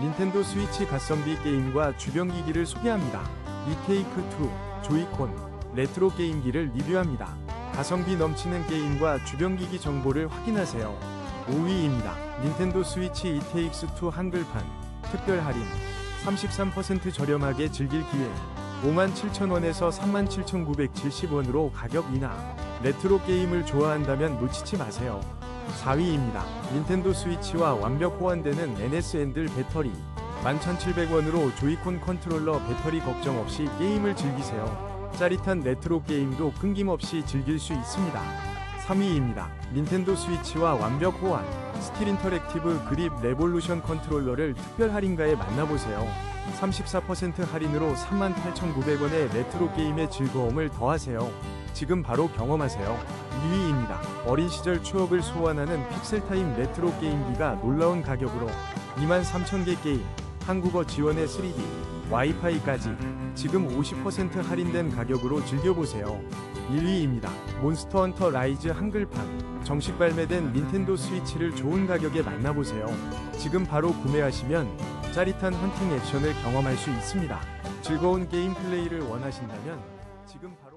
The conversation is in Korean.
닌텐도 스위치 가성비 게임과 주변 기기를 소개합니다. 이테이크2 조이콘 레트로 게임기를 리뷰합니다. 가성비 넘치는 게임과 주변 기기 정보를 확인하세요. 5위입니다. 닌텐도 스위치 이테이크스2 한글판 특별 할인 33% 저렴하게 즐길 기회 57,000원에서 37,970원으로 가격 인하 레트로 게임을 좋아한다면 놓치지 마세요. 4위입니다. 닌텐도 스위치와 완벽 호환되는 NS 핸들 배터리 11,700원으로 조이콘 컨트롤러 배터리 걱정 없이 게임을 즐기세요. 짜릿한 레트로 게임도 끊김없이 즐길 수 있습니다. 3위입니다. 닌텐도 스위치와 완벽 호환 스틸 인터랙티브 그립 레볼루션 컨트롤러를 특별 할인가에 만나보세요. 34% 할인으로 38,900원의 레트로 게임의 즐거움을 더하세요. 지금 바로 경험하세요. 2위입니다. 어린 시절 추억을 소환하는 픽셀타임 레트로 게임기가 놀라운 가격으로 23,000개 게임, 한국어 지원의 3D, 와이파이까지 지금 50% 할인된 가격으로 즐겨보세요. 1위입니다. 몬스터 헌터 라이즈 한글판 정식 발매된 닌텐도 스위치를 좋은 가격에 만나보세요. 지금 바로 구매하시면 짜릿한 헌팅 액션을 경험할 수 있습니다. 즐거운 게임 플레이를 원하신다면 지금 바로